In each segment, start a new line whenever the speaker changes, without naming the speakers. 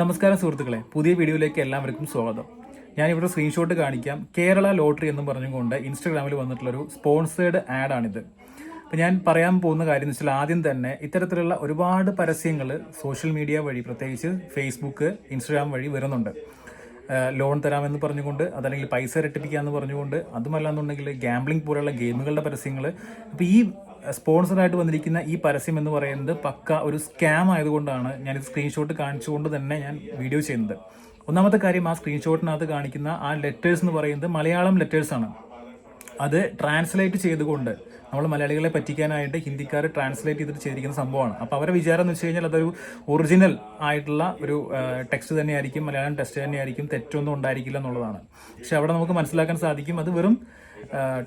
നമസ്കാരം സുഹൃത്തുക്കളെ പുതിയ വീഡിയോയിലേക്ക് എല്ലാവർക്കും സ്വാഗതം. ഞാൻ ഇവിടെ സ്ക്രീൻഷോട്ട് കാണിക്കാം. കേരള ലോട്ടറി എന്നും പറഞ്ഞുകൊണ്ട് ഇൻസ്റ്റാഗ്രാമിൽ വന്നിട്ടുള്ളൊരു സ്പോൺസേഡ് ആഡാണിത് അപ്പോൾ ഞാൻ പറയാൻ പോകുന്ന കാര്യം എന്ന് വെച്ചാൽ ആദ്യം തന്നെ ഇത്തരത്തിലുള്ള ഒരുപാട് പരസ്യങ്ങൾ സോഷ്യൽ മീഡിയ വഴി പ്രത്യേകിച്ച് ഫേസ്ബുക്ക് ഇൻസ്റ്റാഗ്രാം വഴി വരുന്നുണ്ട്. ലോൺ തരാമെന്ന് പറഞ്ഞുകൊണ്ട് അതല്ലെങ്കിൽ പൈസ ഇരട്ടിപ്പിക്കാമെന്ന് പറഞ്ഞുകൊണ്ട് അതുമല്ലാന്നുണ്ടെങ്കിൽ ഗാംബ്ലിംഗ് പോലെയുള്ള ഗെയിമുകളുടെ പരസ്യങ്ങൾ അപ്പോൾ ഈ സ്പോൺസറായിട്ട് വന്നിരിക്കുന്ന ഈ പരസ്യം എന്ന് പറയുന്നത് പക്ക ഒരു സ്കാം ആയതുകൊണ്ടാണ് ഞാനിത് സ്ക്രീൻഷോട്ട് കാണിച്ചുകൊണ്ട് തന്നെ ഞാൻ വീഡിയോ ചെയ്യുന്നത്. ഒന്നാമത്തെ കാര്യം ആ സ്ക്രീൻഷോട്ടിനകത്ത് കാണിക്കുന്ന ആ ലെറ്റേഴ്സ് എന്ന് പറയുന്നത് മലയാളം ലെറ്റേഴ്സ് ആണ്. അത് ട്രാൻസ്ലേറ്റ് ചെയ്തുകൊണ്ട് നമ്മൾ മലയാളികളെ പറ്റിക്കാനായിട്ട് ഹിന്ദിക്കാർ ട്രാൻസ്ലേറ്റ് ചെയ്തിട്ട് ചെയ്തിരിക്കുന്ന സംഭവമാണ്. അപ്പോൾ അവരുടെ വിചാരം എന്ന് വെച്ച് കഴിഞ്ഞാൽ അതൊരു ഒറിജിനൽ ആയിട്ടുള്ള ഒരു ടെക്സ്റ്റ് തന്നെയായിരിക്കും മലയാളം ടെക്സ്റ്റ് തന്നെയായിരിക്കും തെറ്റൊന്നും ഉണ്ടായിരിക്കില്ല എന്നുള്ളതാണ്. പക്ഷെ അവിടെ നമുക്ക് മനസ്സിലാക്കാൻ സാധിക്കും അത് വെറും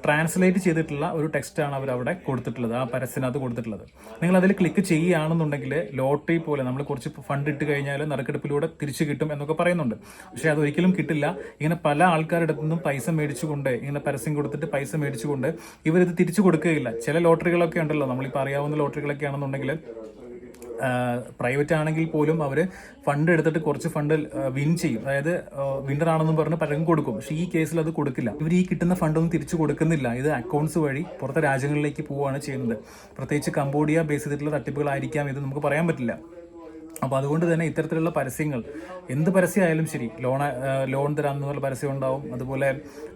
ട്രാൻസ്ലേറ്റ് ചെയ്തിട്ടുള്ള ഒരു ടെക്സ്റ്റാണ് അവർ അവിടെ കൊടുത്തിട്ടുള്ളത് ആ പരസ്യത്തിനകത്ത് കൊടുത്തിട്ടുള്ളത്. നിങ്ങൾ അതിൽ ക്ലിക്ക് ചെയ്യുകയാണെന്നുണ്ടെങ്കിൽ ലോട്ടറി പോലെ നമ്മൾ കുറച്ച് ഫണ്ട് ഇട്ട് കഴിഞ്ഞാൽ നറുക്കെടുപ്പിലൂടെ തിരിച്ചു കിട്ടും എന്നൊക്കെ പറയുന്നുണ്ട്. പക്ഷേ അതൊരിക്കലും കിട്ടില്ല. ഇങ്ങനെ പല ആൾക്കാരുടെ നിന്നും പൈസ മേടിച്ചുകൊണ്ട് ഇങ്ങനെ പരസ്യം കൊടുത്തിട്ട് പൈസ മേടിച്ചുകൊണ്ട് ഇവരിത് തിരിച്ചു കൊടുക്കുകയില്ല. ചില ലോട്ടറികളൊക്കെ ഉണ്ടല്ലോ നമ്മളിപ്പോൾ അറിയാവുന്ന ലോട്ടറികളൊക്കെ ആണെന്നുണ്ടെങ്കിൽ പ്രൈവറ്റ് ആണെങ്കിൽ പോലും അവർ ഫണ്ട് എടുത്തിട്ട് കുറച്ച് ഫണ്ട് വിൻ ചെയ്യും. അതായത് വിന്നർ ആണെന്ന് പറഞ്ഞ് പലരും കൊടുക്കും. പക്ഷേ ഈ കേസിൽ അത് കൊടുക്കില്ല. ഇവർ ഈ കിട്ടുന്ന ഫണ്ടൊന്നും തിരിച്ചു കൊടുക്കുന്നില്ല. ഇത് അക്കൗണ്ട്സ് വഴി പുറത്തെ രാജ്യങ്ങളിലേക്ക് പോവുകയാണ് ചെയ്യുന്നത്. പ്രത്യേകിച്ച് കംബോഡിയ ബേസ് ചെയ്തിട്ടുള്ള തട്ടിപ്പുകളായിരിക്കാം ഇത് നമുക്ക് പറയാൻ പറ്റില്ല. അപ്പോൾ അതുകൊണ്ട് തന്നെ ഇത്തരത്തിലുള്ള പരസ്യങ്ങൾ എന്ത് പരസ്യമായാലും ശരി ലോൺ ലോൺ തരാം എന്നുള്ള പരസ്യം ഉണ്ടാവും. അതുപോലെ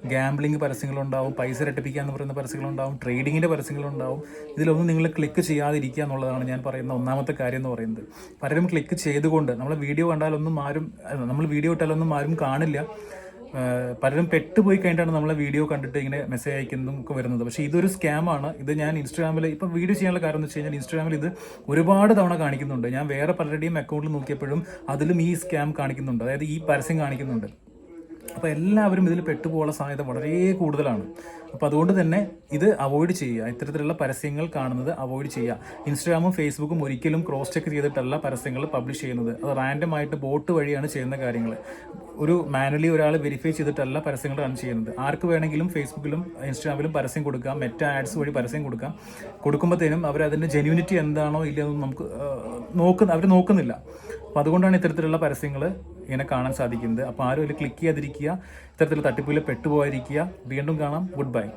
ഗാംബ്ലിംഗ് പരസ്യങ്ങളുണ്ടാവും പൈസ രട്ടിപ്പിക്കുക എന്ന് പറയുന്ന പരസ്യങ്ങളുണ്ടാവും ട്രേഡിങ്ങിന്റെ പരസ്യങ്ങളുണ്ടാവും. ഇതിലൊന്നും നിങ്ങൾ ക്ലിക്ക് ചെയ്യാതിരിക്കുക എന്നുള്ളതാണ് ഞാൻ പറയുന്ന ഒന്നാമത്തെ കാര്യം എന്ന് പറയുന്നത്. പലരും ക്ലിക്ക് ചെയ്തുകൊണ്ട് നമ്മൾ വീഡിയോ കണ്ടാലൊന്നും ആരും നമ്മൾ വീഡിയോ ഇട്ടാലൊന്നും ആരും കാണില്ല. പലരും പെട്ടുപോയി കഴിഞ്ഞിട്ടാണ് നമ്മളെ വീഡിയോ കണ്ടിട്ട് ഇങ്ങനെ മെസ്സേജ് അയക്കുന്നതും ഒക്കെ വരുന്നത്. പക്ഷേ ഇതൊരു സ്കാമാണ് ഇത് ഞാൻ ഇൻസ്റ്റാഗ്രാമിൽ ഇപ്പം വീഡിയോ ചെയ്യാനുള്ള കാരണം എന്ന് വെച്ച് കഴിഞ്ഞാൽ ഇൻസ്റ്റാഗ്രാമിൽ ഇത് ഒരുപാട് തവണ കാണിക്കുന്നുണ്ട്. ഞാൻ വേറെ പലരുടെയും അക്കൗണ്ടിൽ നോക്കിയപ്പോഴും അതിലും ഈ സ്കാം കാണിക്കുന്നുണ്ട്. അതായത് ഈ പരസ്യം കാണിക്കുന്നുണ്ട്. അപ്പോൾ എല്ലാവരും ഇതിൽ പെട്ടുപോകാനുള്ള സാധ്യത വളരെ കൂടുതലാണ്. അപ്പോൾ അതുകൊണ്ട് തന്നെ ഇത് അവോയ്ഡ് ചെയ്യുക. ഇത്തരത്തിലുള്ള പരസ്യങ്ങൾ കാണുന്നത് അവോയ്ഡ് ചെയ്യുക. ഇൻസ്റ്റാഗ്രാമും ഫേസ്ബുക്കും ഒരിക്കലും ക്രോസ് ചെക്ക് ചെയ്തിട്ടല്ല പരസ്യങ്ങൾ പബ്ലിഷ് ചെയ്യുന്നത്. അത് റാൻഡം ആയിട്ട് ബോട്ട് വഴിയാണ് ചെയ്യുന്ന കാര്യങ്ങൾ ഒരു മാനുവലി ഒരാൾ വെരിഫൈ ചെയ്തിട്ടല്ല പരസ്യങ്ങൾ റൺ ചെയ്യുന്നത്. ആർക്ക് വേണമെങ്കിലും ഫേസ്ബുക്കിലും ഇൻസ്റ്റാഗ്രാമിലും പരസ്യം കൊടുക്കാം. മെറ്റ ആഡ്സ് വഴി പരസ്യം കൊടുക്കാം. കൊടുക്കുമ്പോഴത്തേനും അവർ അതിന്റെ ജെന്യൂനിറ്റി എന്താണോ ഇല്ലയെന്ന് നമുക്ക് നോക്കുന്ന അവർ നോക്കുന്നില്ല. അപ്പോൾ അതുകൊണ്ടാണ് ഇത്തരത്തിലുള്ള പരസ്യങ്ങൾ ഇങ്ങനെ കാണാൻ സാധിക്കുന്നത്. അപ്പോൾ ആരും അതിൽ ക്ലിക്ക് ചെയ്യാതിരിക്കുക. ഇത്തരത്തിലുള്ള തട്ടിപ്പിൽ പെട്ടുപോകാതിരിക്കുക. വീണ്ടും കാണാം. Good bye. হয়